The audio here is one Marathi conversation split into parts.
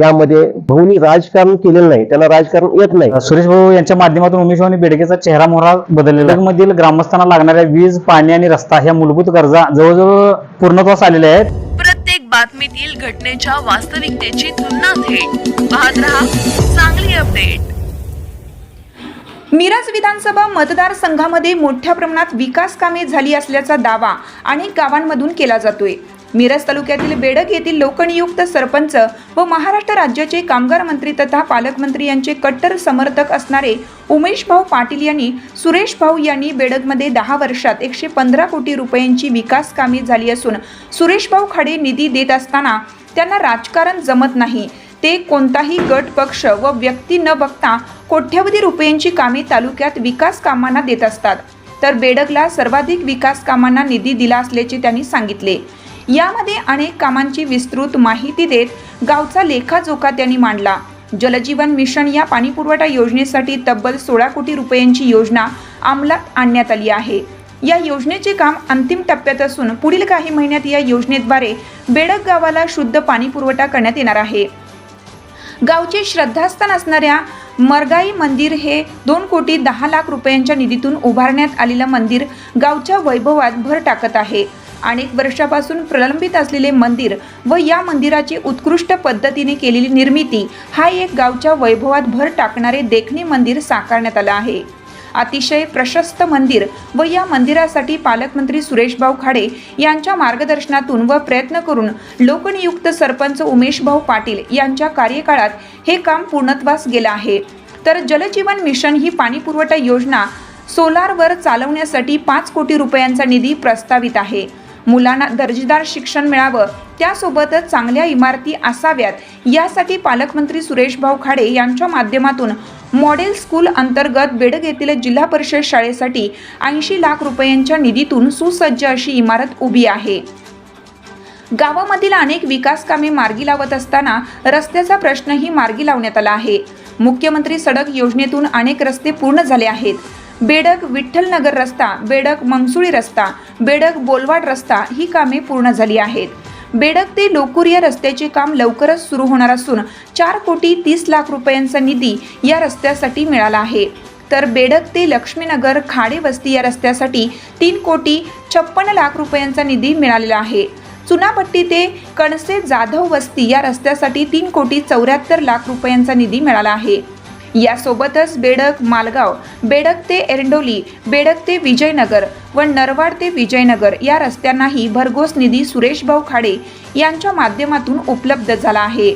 यामध्ये भाऊनी राजकारण केलेलं नाही त्यांना राजकारण येत नाही. सुरेश भाऊ यांच्या माध्यमातून उमेश आणि बेडकेचा चेहरा मोहरा बदललेला आहे. मधील ग्रामस्थांना लागणाऱ्या वीज पाणी आणि रस्ता ह्या मूलभूत गरजा जवळजवळ पूर्णत्वास आलेल्या आहेत. प्रत्येक बातमीतील घटनेच्या वास्तविकतेची तुलना थेट. पाहत रहा चांगली अपडेट. मिरज विधानसभा मतदारसंघामध्ये मोठ्या प्रमाणात विकास कामे झाली असल्याचा दावा अनेक गावांमधून केला जातोय. मिरज तालुक्यातील बेडक येथील लोकनियुक्त सरपंच व महाराष्ट्र राज्याचे कामगार मंत्री तथा पालकमंत्री यांचे कट्टर समर्थक असणारे उमेश भाऊ पाटील यांनी सुरेश भाऊ यांनी बेडकमध्ये दहा वर्षात एकशे पंधरा कोटी रुपयांची विकास कामे झाली असून सुरेश भाऊ खाडे निधी देत असताना त्यांना राजकारण जमत नाही. ते कोणताही गट पक्ष व व्यक्ती न बघता कोट्यवधी रुपयांची कामे तालुक्यात विकास कामांना देत असतात. तर बेडगला सर्वाधिक विकास कामांना निधी दिला असल्याचे त्यांनी सांगितले. यामध्ये अनेक कामांची विस्तृत माहिती देत गावचा लेखाजोखा त्यांनी मांडला. जलजीवन मिशन या पाणीपुरवठा योजनेसाठी तब्बल सोळा कोटी रुपयांची योजना अंमलात आणण्यात आली आहे. या योजनेचे काम अंतिम टप्प्यात असून पुढील काही महिन्यात या योजनेद्वारे बेडक गावाला शुद्ध पाणी पुरवठा करण्यात येणार आहे. गावचे श्रद्धास्थान असणाऱ्या मरगाई मंदिर हे दोन कोटी दहा लाख रुपयांच्या निधीतून उभारण्यात आलेलं मंदिर गावच्या वैभवात भर टाकत आहे. अनेक वर्षापासून प्रलंबित असलेले मंदिर व या मंदिराची उत्कृष्ट पद्धतीने केलेली निर्मिती हा एक गावच्या वैभवात भर टाकणारे देखणे मंदिर साकारण्यात आलं आहे. अतिशय प्रशस्त मंदिर व या मंदिरासाठी पालकमंत्री सुरेशभाऊ खाडे यांच्या मार्गदर्शनातून व प्रयत्न करून लोकनियुक्त सरपंच उमेशभाऊ पाटील यांच्या कार्यकाळात हे काम पूर्णत्वास गेलं आहे. तर जलजीवन मिशन ही पाणीपुरवठा योजना सोलारवर चालवण्यासाठी पाच कोटी रुपयांचा निधी प्रस्तावित आहे. मुलांना दर्जेदार शिक्षण मिळावं त्यासोबतच चांगल्या इमारती असाव्यात. यासाठी पालकमंत्री सुरेशभाऊ खाडे यांच्या माध्यमातून मॉडेल स्कूल अंतर्गत बेडग येथील जिल्हा परिषद शाळेसाठी ऐंशी लाख रुपयांच्या निधीतून सुसज्ज अशी इमारत उभी आहे. गावामधील अनेक विकास कामे मार्गी लावत असताना रस्त्याचा प्रश्नही मार्गी लावण्यात आला आहे. मुख्यमंत्री सडक योजनेतून अनेक रस्ते पूर्ण झाले आहेत. बेडक विठ्ठलनगर रस्ता बेडक मंगसुळी रस्ता बेडक बोलवाड रस्ता ही कामे पूर्ण झाली आहेत. बेडक ते लोकूर या रस्त्याचे काम लवकरच सुरू होणार असून चार कोटी तीस लाख रुपयांचा निधी या रस्त्यासाठी मिळाला आहे. तर बेडक ते लक्ष्मीनगर खाडे वस्ती या रस्त्यासाठी तीन कोटी छप्पन्न लाख रुपयांचा निधी मिळालेला आहे. चुनापट्टी ते कणसे जाधव वस्ती या रस्त्यासाठी तीन कोटी चौऱ्याहत्तर लाख रुपयांचा निधी मिळाला आहे. यासोबतच बेडक मालगाव बेडक ते एरंडोली बेडक ते विजयनगर व नरवाड ते विजयनगर या रस्त्यांनाही भरघोस निधी सुरेशभाऊ खाडे यांच्या माध्यमातून उपलब्ध झाला आहे.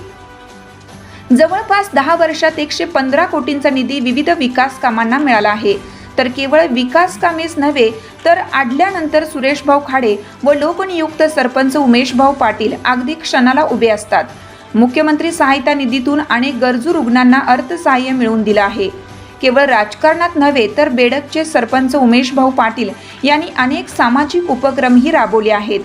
जवळपास दहा वर्षात एकशे पंधरा कोटींचा निधी विविध विकास कामांना मिळाला आहे. तर केवळ विकास कामेच नव्हे तर आडल्यानंतर सुरेशभाऊ खाडे व लोकनियुक्त सरपंच उमेशभाऊ पाटील अगदी क्षणाला उभे असतात. मुख्यमंत्री सहायता निधीतून अनेक गरजू रुग्णांना अर्थसहाय्य मिळवून दिलं आहे. केवळ राजकारणात नव्हे तर बेडकचे सरपंच उमेशभाऊ पाटील यांनी अनेक सामाजिक उपक्रमही राबवले आहेत.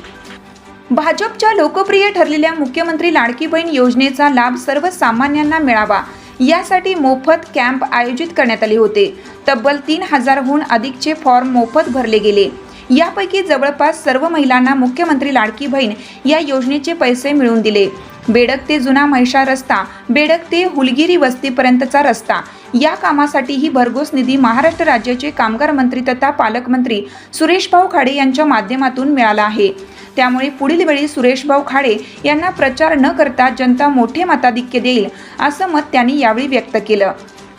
भाजपच्या लोकप्रिय ठरलेल्या मुख्यमंत्री लाडकी बहीण योजनेचा लाभ सर्वसामान्यांना मिळावा यासाठी मोफत कॅम्प आयोजित करण्यात आले होते. तब्बल तीन हजारहून अधिकचे फॉर्म मोफत भरले गेले. यापैकी जवळपास सर्व महिलांना मुख्यमंत्री लाडकी बहीण या योजनेचे पैसे मिळवून दिले. बेडक ते जुना म्हैशा रस्ता बेडक ते हुलगिरी वस्तीपर्यंतचा रस्ता. या कामासाठीही भरघोस निधी महाराष्ट्र राज्याचे कामगार मंत्री तथा पालकमंत्री सुरेशभाऊ खाडे यांच्या माध्यमातून मिळाला आहे. त्यामुळे पुढील वेळी सुरेशभाऊ खाडे यांना प्रचार न करता जनता मोठे मताधिक्य देईल असं मत त्यांनी यावेळी व्यक्त केलं.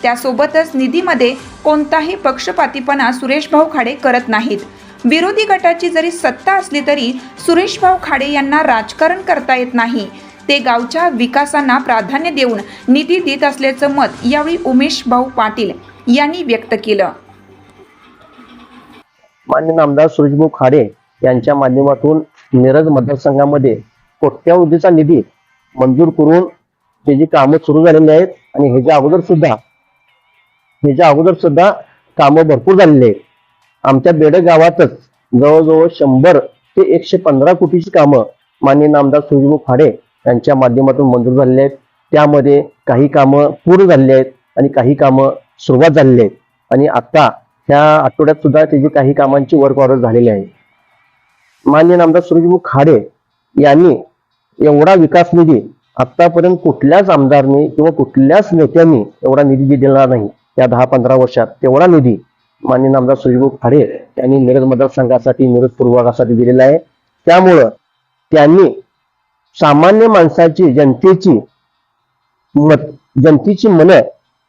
त्यासोबतच निधीमध्ये कोणताही पक्षपातीपणा सुरेशभाऊ खाडे करत नाहीत. विरोधी गटाची जरी सत्ता असली तरी सुरेशभाऊ खाडे यांना राजकारण करता येत नाही. ते गावच्या विकासांना प्राधान्य देऊन निधी देत असल्याचं मत यावेळी उमेश भाऊ पाटील यांनी व्यक्त केलं. मान्य नामदार सुरेशभाऊ खाडे यांच्या माध्यमातून मिरज मतदारसंघामध्ये कोट्यावधीचा निधी मंजूर करून त्याची कामं सुरू झालेली आहेत आणि ह्याच्या अगोदर सुद्धा ह्याच्या अगोदर सुद्धा कामं भरपूर झालेली आहेत. आमच्या बेड गावातच जवळजवळ शंभर ते एकशे पंधरा कोटीची कामं मान्य नामदार सुरेशभाऊ खाडे यांच्या माध्यमातून मंजूर झालेले आहेत. त्यामध्ये काही कामं पूर्ण झालेली आहेत आणि काही कामं सुरुवात झालेली आहेत. आणि आता ह्या आठवड्यात सुद्धा त्याची काही कामांची वर्क ऑर्डर झालेली आहे. मान्य नामदार सूरजमुख खाडे यांनी एवढा विकास निधी आतापर्यंत कुठल्याच आमदारने किंवा कुठल्याच नेत्यांनी एवढा निधी दिलेला नाही. या दहा पंधरा वर्षात तेवढा निधी माननीय आमदार सुजीभाऊ खाडे यांनी मिरज मतदारसंघासाठी मिरज पूर्वभागासाठी दिलेला आहे. त्यामुळं त्यांनी सामान्य माणसाची जनतेची मत जनतेची मनं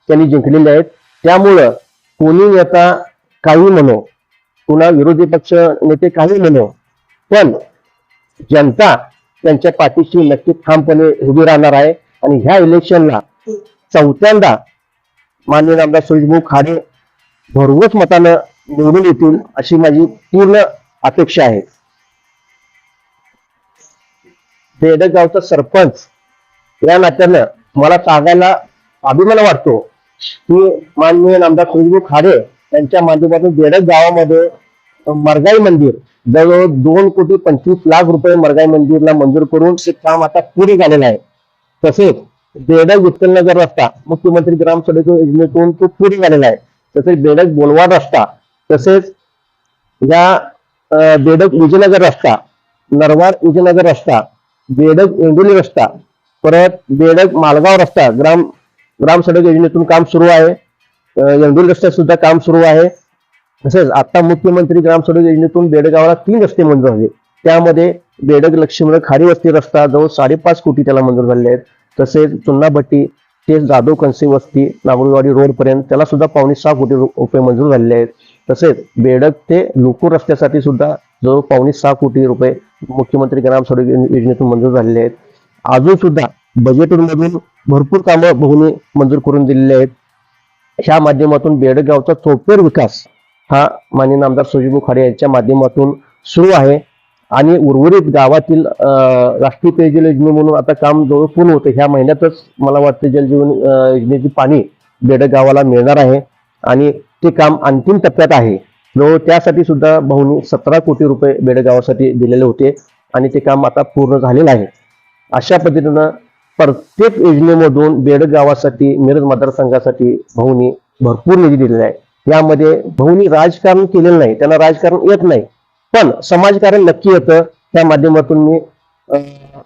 त्यांनी जिंकलेली आहेत. त्यामुळं कोणी नेता काही म्हणो पुन्हा विरोधी पक्ष नेते काही म्हणो पण जनता त्यांच्या पाठीशी नक्की ठामपणे उभी राहणार आहे. आणि ह्या इलेक्शनला चौथ्यांदा माननीय आमदार सुरेशभाऊ खाडे भरघोस मतानं निवडून येतील अशी माझी पूर्ण अपेक्षा आहे. बेडक गावचा सरपंच या नात्यानं मला सांगायला अभिमान वाटतो. की माननीय आमदार खुशबू खारे यांच्या माध्यमातून बेडक गावामध्ये मरगाई मंदिर जवळजवळ दोन कोटी पंचवीस लाख रुपये मरगाई मंदिरला मंजूर करून ते काम आता पुढे झालेलं आहे. तसेच बेडक विठ्ठलनगर रस्ता मुख्यमंत्री ग्राम सडक योजनेतून तो पुढे झालेला आहे. तसेच बेडक बोलवाड रस्ता तसेच या अं, बेडक विजयनगर रस्ता नरवाड विजयनगर रस्ता बेडक एंडोली रस्ता. परत बेडक मालगाव रस्ता. ग्राम ग्राम सडक योजनेतून काम सुरू आहे. अं, रस्त्यात सुद्धा काम सुरू आहे. तसेच आता मुख्यमंत्री ग्राम सडक योजनेतून बेडगावला तीन रस्ते मंजूर झाले. त्यामध्ये बेडक लक्ष्मीनगर खारी वस्ती रस्ता जवळ साडेपाच कोटी त्याला मंजूर झाले आहेत. तसेच चुन्नाभट्टी ते जाधव कंसी वस्ती नागुरवाडी रोड पर्यंत त्याला सुद्धा पावणे सहा कोटी रुपये मंजूर झालेले आहेत. तसेच बेडक ते लोकूर रस्त्यासाठी सुद्धा जवळ पावणे सहा कोटी रुपये मुख्यमंत्री ग्राम सडक योजनेतून मंजूर झालेले आहेत. अजून सुद्धा बजेटमधून भरपूर कामं बहुनी मंजूर करून दिलेली आहेत. ह्या माध्यमातून बेडगावचा चौफेर विकास हा माननीय आमदार सुजीभाऊ खाडे यांच्या माध्यमातून सुरू आहे. आणि उर्वरित गावातील राष्ट्रीय पेयजल योजने म्हणून आता काम जवळ पूर्ण होतं. ह्या महिन्यातच मला वाटतं जलजीवन योजनेची पाणी बेडगावाला मिळणार आहे. आणि ते काम अंतिम टप्प्यात आहे. जवळ त्यासाठी सुद्धा भाऊनी सतरा कोटी रुपये बेडगावासाठी दिलेले होते आणि ते काम आता पूर्ण झालेलं आहे. अशा पद्धतीनं प्रत्येक योजनेमधून बेडगावासाठी मिरज मतदारसंघासाठी भाऊनी भरपूर निधी दिलेला आहे. यामध्ये भाऊनी राजकारण केलेलं नाही त्यांना राजकारण येत नाही. पण समाजकारण नक्की येतं त्या माध्यमातून मी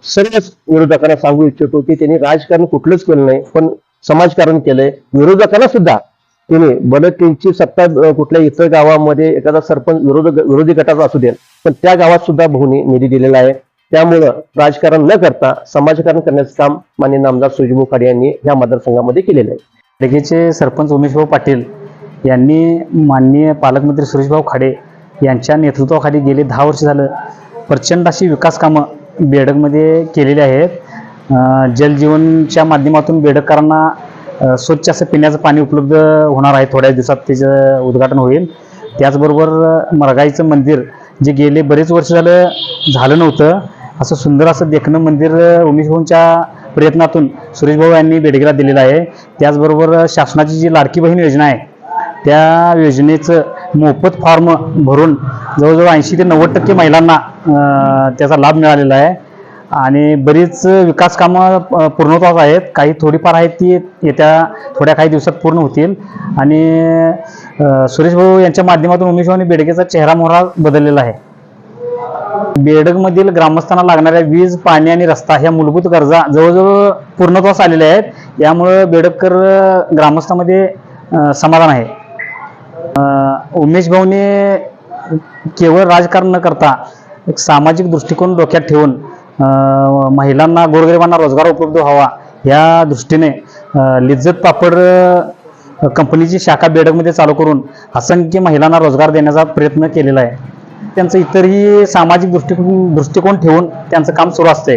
सर्वच विरोधकांना सांगू इच्छितो की त्यांनी राजकारण कुठलंच केलं नाही पण समाजकारण केलंय. विरोधकांना सुद्धा तिने भले त्यांची सत्ता कुठल्या इतर गावामध्ये एखादा सरपंच विरोध विरोधी गटाचा असू दे पण त्या गावात सुद्धा भाऊनी निधी दिलेला आहे. त्यामुळं राजकारण न करता समाजकारण करण्याचं काम माननीय नामदार सुजीभाऊ खाडे यांनी या मतदारसंघामध्ये केलेलं आहे. बेडगेचे सरपंच उमेशभाऊ पाटील यांनी माननीय पालकमंत्री सुरेशभाऊ खाडे यांच्या नेतृत्वाखाली गेले दहा वर्ष झालं. प्रचंड अशी विकास कामं बेडकमध्ये केलेली आहेत. जलजीवनच्या माध्यमातून बेडकरांना स्वच्छ असं पिण्याचं पाणी उपलब्ध होणार आहे थोड्या दिवसात त्याचं उद्घाटन होईल. त्याचबरोबर मरगाईचं मंदिर जे गेले बरेच वर्ष झालं झालं नव्हतं. असं सुंदर असं देखणं मंदिर उमेश उमेशभाऊंच्या प्रयत्नातून सुरेशभाऊ यांनी बेडगेला दिलेलं आहे. त्याचबरोबर शासनाची जी लाडकी बहीण योजना आहे त्या योजनेचं मोफत फॉर्म भरून जवळजवळ ऐंशी ते नव्वद टक्के महिलांना त्याचा लाभ मिळालेला आहे. आणि बरीच विकास कामं पूर्णत्वास आहेत. काही थोडीफार आहेत ती येत्या थोड्या काही दिवसात पूर्ण होतील. आणि सुरेश भाऊ यांच्या माध्यमातून उमेश आणि बेडगेचा चेहरा मोहरा बदललेला आहे. बेडगमधील ग्रामस्थांना लागणाऱ्या वीज पाणी आणि रस्ता ह्या मूलभूत गरजा जवळजवळ पूर्णत्वास आलेल्या आहेत. यामुळं बेडगकर ग्रामस्थामध्ये ग्रामस्थांमध्ये समाधान आहे. उमेश भाऊने केवळ राजकारण न करता एक सामाजिक दृष्टिकोन डोक्यात ठेवून महिलांना गोरगरिबांना रोजगार उपलब्ध व्हावा या दृष्टीने लिज्जत पापड कंपनीची शाखा बेडकमध्ये चालू करून असंख्य महिलांना रोजगार देण्याचा प्रयत्न केलेला आहे. त्यांचं इतरही सामाजिक दृष्टिकोन दृष्टिकोन ठेवून त्यांचं काम सुरू असते